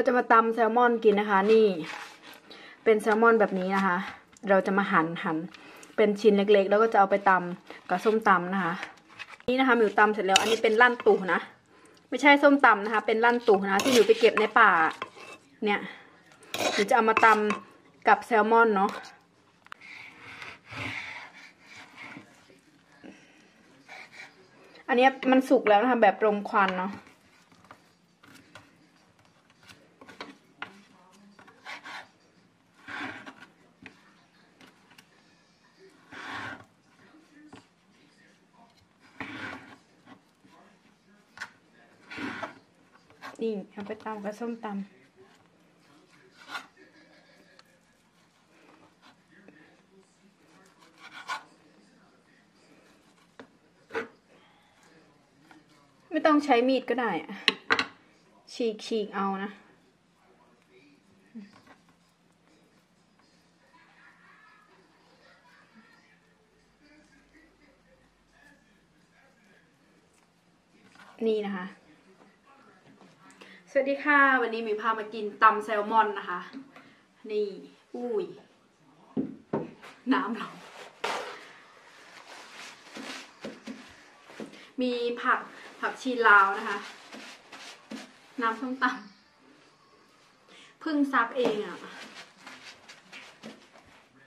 เราจะมาตำแซลมอนกินนะคะ นี่ เป็นแซลมอนแบบนี้นะคะ เราจะมาหั่นหั่นเป็นชิ้นเล็กๆ แล้วก็จะเอาไปตำกับส้มตำนะคะ นี่นะคะหมิวตำเสร็จแล้ว อันนี้เป็นลั่นตู่นะ ไม่ใช่ส้มตำนะคะ เป็นลั่นตู่นะ ที่หมิวไปเก็บในป่า เนี่ยหนูจะเอามาตำกับแซลมอนเนาะอันนี้มันสุกแล้วนะคะแบบรมควันเนาะ นี่ เอาไปตำกับส้มตำไม่ต้องใช้มีดก็ได้อะฉีกฉีกเอานะนี่นะคะ สวัสดีค่ะ วันนี้มีพามากินตำแซลมอนนะคะ นี่ อุ้ย น้ำเรา มีผักผักชีลาวนะคะ น้ำส้มตำพึ่งซับเองอะ่ะ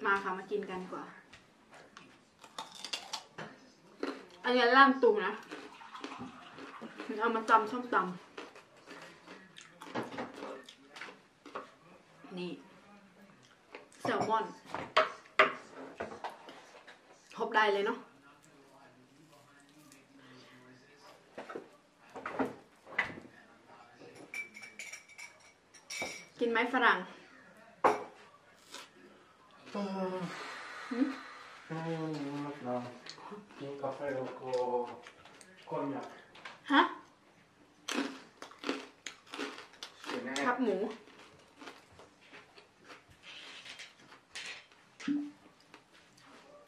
มาค่ะมากินกันกว่า อันนี้ล่ามตุงนะ เอามาตำส้มตำ นี่แซลมอนพบได้เลยเนาะกินไหมฝรั่ง Mm. Mm, no. Un caffè con cognac. ฮะ Ce n'è ครับหมู อื้อหือ Mm, abbastanza.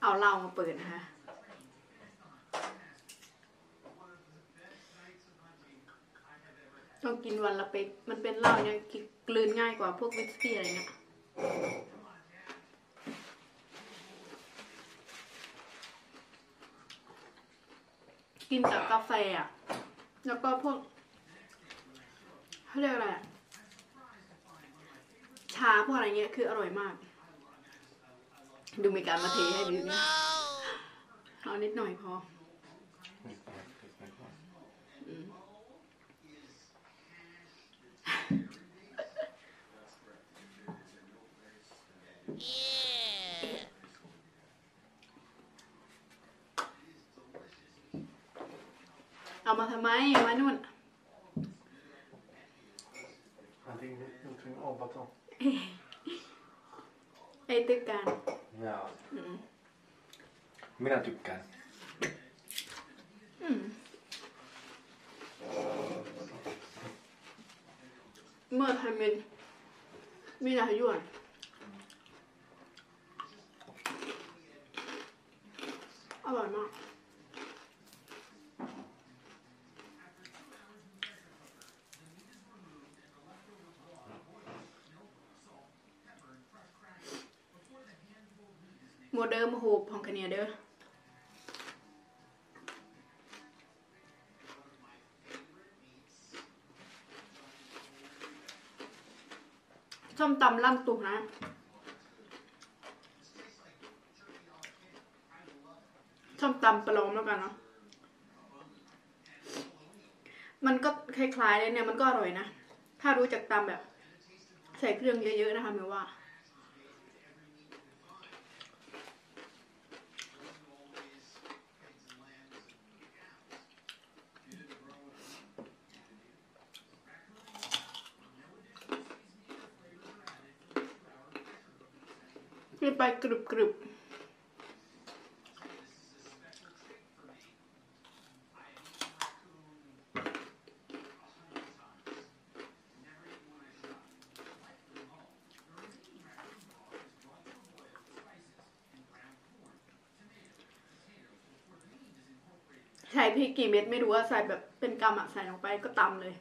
เอาเหล้ามาเปิดนะคะต้องกินวันละเป๊กมันเป็นเหล้าเนี่ยกินกลืนง่ายกว่าพวกวิสกี้อะไรเงี้ยกินกับกาแฟอะ แล้วก็พวกเขาเรียกอะไรชาพวกอะไรเงี้ยคืออร่อยมาก ดูมีการมาเทให้ดูเนี่ยเอานิดหน่อยพอ เอา มาทำไมเอาไว้นู่น Antingen någonting avbatong. ไอ้ตึกการ Ja. Mm. Mina tykkään. อืมเมื่อไทยมินมีอะไรให้ยวนอร่อยมาก โมเดิร์มโฮปของคเนียเด้อส้มตำลั่นตุกนะส้มตำปลอมแล้วกันเนาะ มันก็คล้ายๆเลยเนี่ย มันก็อร่อยนะ ถ้ารู้จักตำแบบ ใส่เครื่องเยอะๆนะคะหมายว่า กินไปกรึบกรึบใช้พริกกี่เม็ดไม่รู้ว่าใส่แบบเป็นกำอะใส่ลงไปก็ตำเลย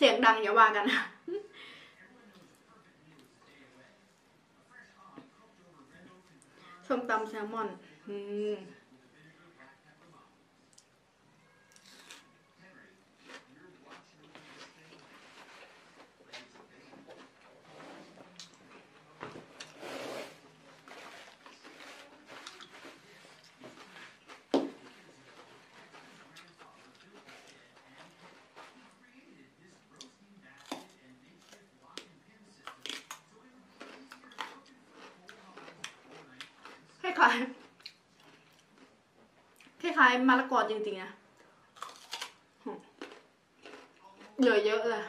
เสียงดังอย่าว่ากันนะส้มตำแซลมอน อืม คล้ายๆค ล้ายๆมะละกอจริงๆนะเหลือเยอะเลย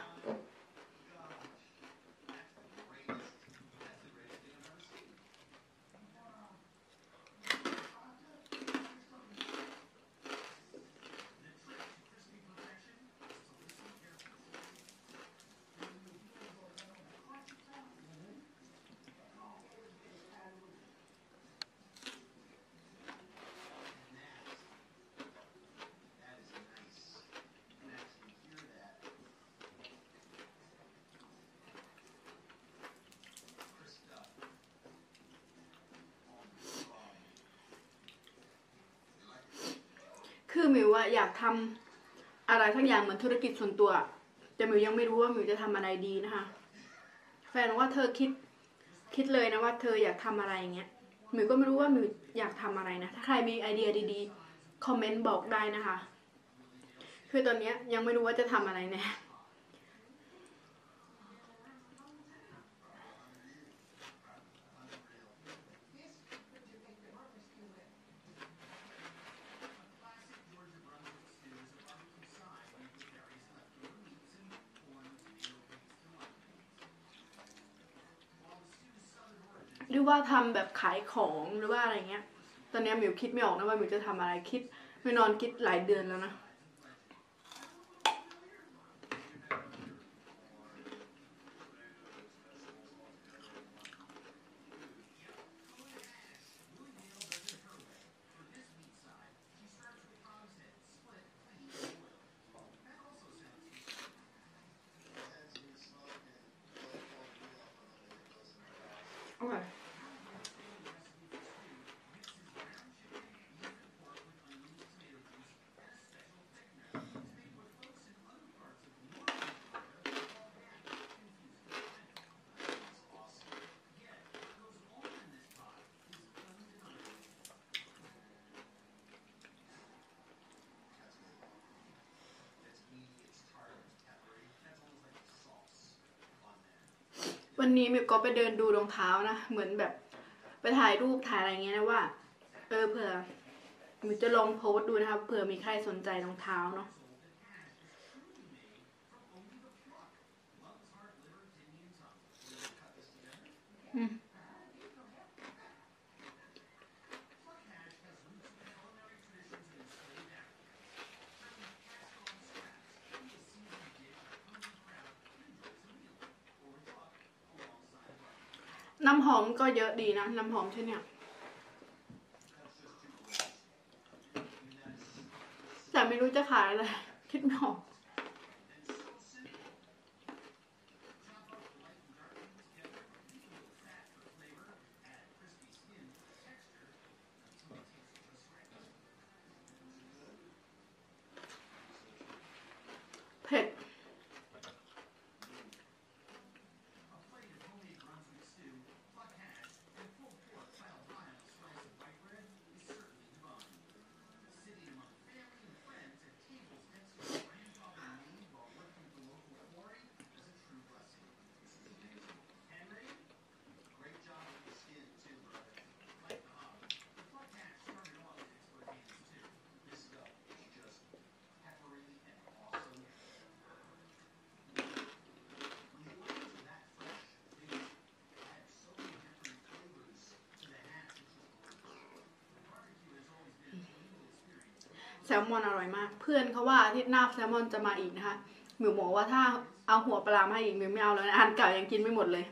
คือหมิวอะอยากทำอะไรทั้งอย่างเหมือนธุรกิจส่วนตัว แต่หมิวยังไม่รู้ว่าหมิวจะทำอะไรดีนะคะ แฟนว่าเธอคิดคิดเลยนะว่าเธออยากทำอะไรอย่างเงี้ยหมิวก็ไม่รู้ว่าหมิวอยากทำอะไรนะ ถ้าใครมีไอเดียดีๆ คอมเมนต์บอกได้นะคะ คือตอนเนี้ยยังไม่รู้ว่าจะทำอะไรแน่ รือว่าทำแบบขายของหรือว่าอะไรเงี้ย ตอนเนี้ยมิวคิดไม่ออกนะว่ามิวจะทำอะไรคิดไม่นอนคิดหลายเดือนแล้วนะ อร่อย วันนี้มิวก็ไปเดินดูรองเท้านะ เหมือนแบบไปถ่ายรูปถ่ายอะไรเงี้ยนะว่า เออเผื่อมิวจะลองโพสต์ดูนะคะเผื่อมีใครสนใจรองเท้าเนาะอืม น้ำหอมก็เยอะดีนะ น้ำหอมใช่เนี่ยแต่ไม่รู้จะขายอะไร คิดไม่ออก เผ็ด อ ซลมอนอร่อยมาก เพื่อนเขาว่าอาทิตย์หน้าแซลมอนจะมาอีกนะคะหมิวบอกว่าถ้าเอาหัวปลามาให้อีกหมิวไม่เอาแล้วนะอันเก่ายังกินไม่หมดเลย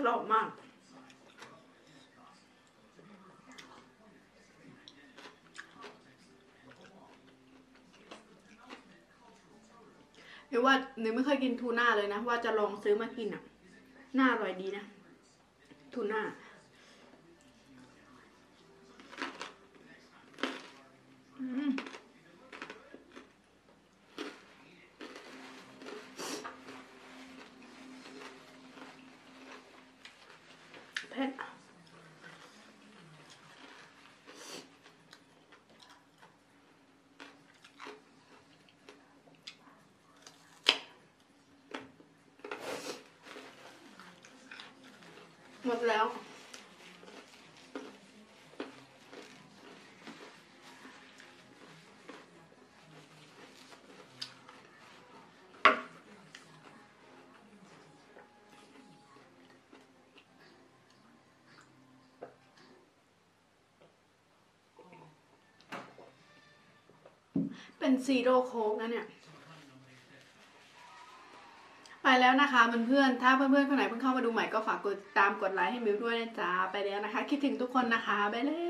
กรอบมาก หรือว่าหนูไม่เคยกินทูน่าเลยนะ ว่าจะลองซื้อมากินอะ น่าอร่อยดีนะ ทูน่าอืมเผ็ด หมดแล้ว เป็นซีโร่โค้กนะเนี่ย แล้วนะคะเพื่อนๆถ้าเพื่อนๆคนไหนเพิ่งเข้ามาดูใหม่ก็ฝากกดตามกดไลค์ให้มิวด้วยนะจ๊ะไปแล้วนะคะ คิดถึงทุกคนนะคะไปแล้วบ๊ายบาย